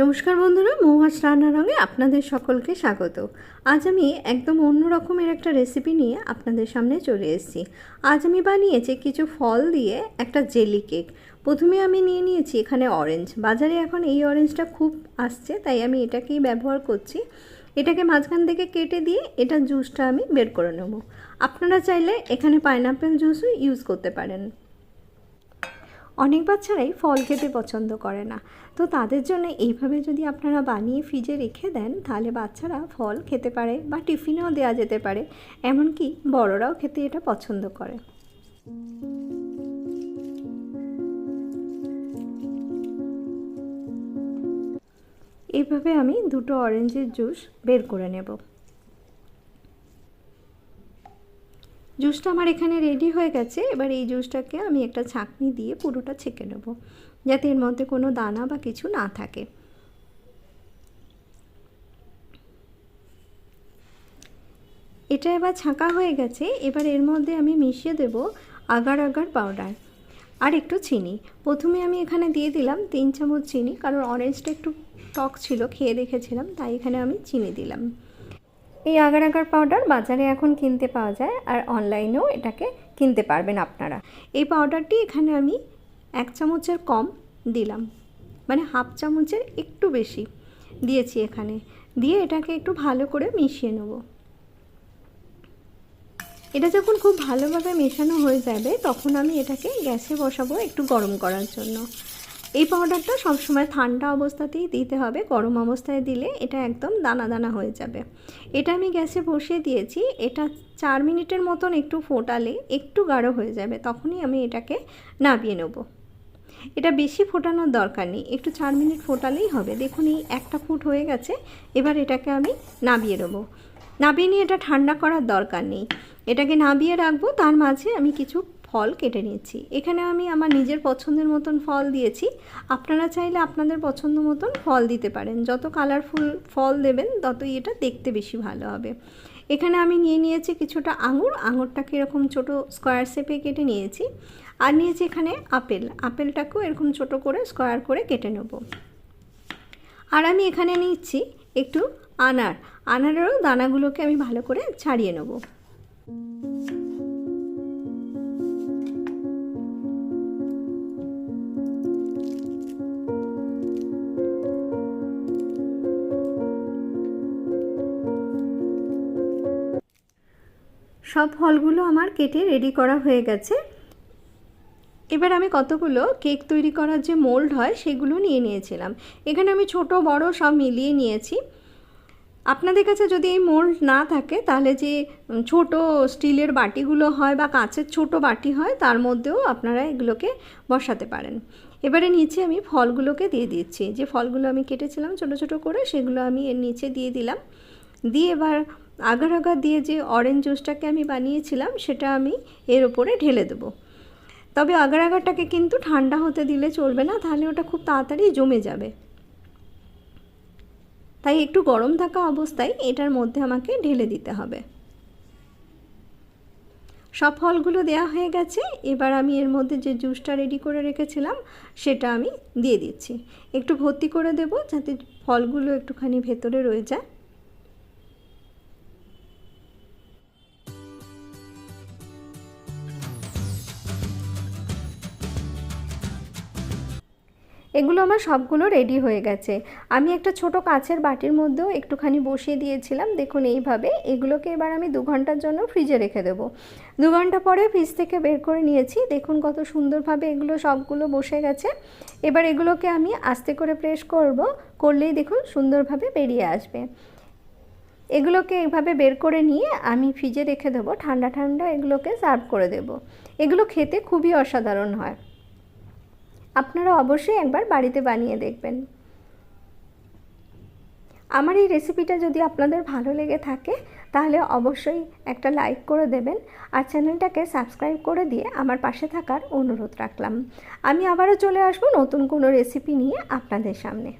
নমস্কার বন্ধুরা, মৌহাস রান্নারঙে আপনাদের সকলকে স্বাগত। আজ আমি একদম অন্য রকমের একটা রেসিপি নিয়ে আপনাদের সামনে চলে এসেছি। আজ আমি বানিয়েছি কিছু ফল দিয়ে একটা জেলি কেক প্রথমে আমি নিয়ে নিয়েছি এখানে অরেঞ্জ বাজারে এখন এই অরেঞ্জটা খুব আসছে, তাই আমি এটাকেই ব্যবহার করছি। এটাকে মাঝখান থেকে কেটে দিয়ে এটা জুসটা আমি বের করে নেব। আপনারা চাইলে এখানে পাইনাপেল জুসও ইউজ করতে পারেন। অনেক বাচ্চারাই ফল খেতে পছন্দ করে না। তো তাদের জন্য এইভাবে যদি আপনারা বানিয়ে ফ্রিজে রেখে দেন, তাহলে বাচ্চারা ফল খেতে পারে বা টিফিনেও দেওয়া যেতে পারে। এমনকি বড়রাও খেতে এটা পছন্দ করে। এইভাবে আমি দুটো অরেঞ্জের জুস বের করে নেব। জুসটা আমার এখানে রেডি হয়ে গেছে। এবার এই জুসটাকে আমি একটা ছাঁকনি দিয়ে পুরোটা ছেঁকে নেব, যাতে এর মধ্যে কোনো দানা বা কিছু না থাকে। এটা এবার ছাঁকা হয়ে গেছে। এবার এর মধ্যে আমি মিশিয়ে দেব আগার আগার পাউডার আর একটু চিনি। প্রথমে আমি এখানে দিয়ে দিলাম তিন চামচ চিনি, কারণ অরেঞ্জটা একটু টক ছিল, খেয়ে দেখেছিলাম, তাই এখানে আমি চিনি দিলাম। এই আগার আগার পাউডার বাজারে এখন কিনতে পাওয়া যায় আর অনলাইনেও এটাকে কিনতে পারবেন আপনারা। এই পাউডারটি এখানে আমি এক চামচের কম দিলাম মানে হাফ চামচের একটু বেশি দিয়েছি এখানে। দিয়ে এটাকে একটু ভালো করে মিশিয়ে নেব। এটা যখন খুব ভালোভাবে মেশানো হয়ে যাবে, তখন আমি এটাকে গ্যাসে বসাবো একটু গরম করার জন্য। এই পাউডারটা সবসময় ঠান্ডা অবস্থাতেই দিতে হবে, গরম অবস্থায় দিলে এটা একদম দানা দানা হয়ে যাবে। এটা আমি গ্যাসে বসিয়ে দিয়েছি, এটা চার মিনিটের মতন একটু ফোটালে একটু গাঢ় হয়ে যাবে, তখনই আমি এটাকে নাবিয়ে নেব। এটা বেশি ফোটানোর দরকার নেই, একটু চার মিনিট ফোটালেই হবে। দেখুন এই একটা ফুট হয়ে গেছে, এবার এটাকে আমি নাবিয়ে দেবো নাবিয়ে নিয়ে এটা ঠান্ডা করার দরকার নেই। এটাকে নাবিয়ে রাখব, তার মাঝে আমি কিছু ফল কেটে নিয়েছি। এখানে আমি আমার নিজের পছন্দের মতন ফল দিয়েছি। আপনারা চাইলে আপনাদের পছন্দ মতন ফল দিতে পারেন। যত কালারফুল ফল দেবেন, ততই এটা দেখতে বেশি ভালো হবে। এখানে আমি নিয়ে নিয়েছি কিছুটা আঙুর। আঙুরটাকে এরকম ছোট স্কোয়ার শেপে কেটে নিয়েছি। আর নিয়েছি এখানে আপেল। আপেলটাকেও এরকম ছোট করে স্কোয়ার করে কেটে নেব। আর আমি এখানে নিচ্ছি একটু আনার। আনারেরও দানাগুলোকে আমি ভালো করে ছাড়িয়ে নেব। সব ফলগুলো আমার কেটে রেডি করা হয়ে গেছে। এবার আমি কতগুলো কেক তৈরি করার যে মোল্ড হয়, সেগুলো নিয়ে নিয়েছিলাম। এখানে আমি ছোট, বড় সব মিলিয়ে নিয়েছি। আপনাদের কাছে যদি এই মোল্ড না থাকে, তাহলে যে ছোট স্টিলের বাটিগুলো হয় বা কাঁচের ছোট বাটি হয়, তার মধ্যেও আপনারা এগুলোকে বসাতে পারেন। এবারে নিচে আমি ফলগুলোকে দিয়ে দিচ্ছি। যে ফলগুলো আমি কেটেছিলাম ছোট ছোট করে, সেগুলো আমি এর নিচে দিয়ে দিলাম। দিয়ে এবার আগার আগার দিয়ে যে অরেঞ্জ জুসটাকে আমি বানিয়েছিলাম, সেটা আমি এর ওপরে ঢেলে দেবো। তবে আগার আগারটাকে কিন্তু ঠান্ডা হতে দিলে চলবে না, তাহলে ওটা খুব তাড়াতাড়ি জমে যাবে। তাই একটু গরম থাকা অবস্থায় এটার মধ্যে আমাকে ঢেলে দিতে হবে। সব ফলগুলো দেওয়া হয়ে গেছে, এবার আমি এর মধ্যে যে জুসটা রেডি করে রেখেছিলাম, সেটা আমি দিয়ে দিচ্ছি। একটু ভর্তি করে দেব, যাতে ফলগুলো একটুখানি ভেতরে রয়ে যায়। এগুলো আমার সবগুলো রেডি হয়ে গেছে। আমি একটা ছোট কাছের বাটির মধ্যেও একটুখানি বসিয়ে দিয়েছিলাম, দেখুন এইভাবে। এগুলোকে এবার আমি দু ঘণ্টার জন্য ফ্রিজে রেখে দেবো। দু ঘণ্টা পরে ফ্রিজ থেকে বের করে নিয়েছি। দেখুন কত সুন্দরভাবে এগুলো সবগুলো বসে গেছে। এবার এগুলোকে আমি আস্তে করে প্রেস করব, করলেই দেখুন সুন্দরভাবে বেরিয়ে আসবে। এগুলোকে এইভাবে বের করে নিয়ে আমি ফ্রিজে রেখে দেবো। ঠান্ডা ঠান্ডা এগুলোকে সার্ভ করে দেব। এগুলো খেতে খুবই অসাধারণ হয়। আপনারা অবশ্যই একবার বাড়িতে বানিয়ে দেখবেন। আমার এই রেসিপিটা যদি আপনাদের ভালো লেগে থাকে, তাহলে অবশ্যই একটা লাইক করে দেবেন আর চ্যানেলটাকে সাবস্ক্রাইব করে দিয়ে আমার পাশে থাকার অনুরোধ রাখলাম। আমি আবারও চলে আসব নতুন কোনো রেসিপি নিয়ে আপনাদের সামনে।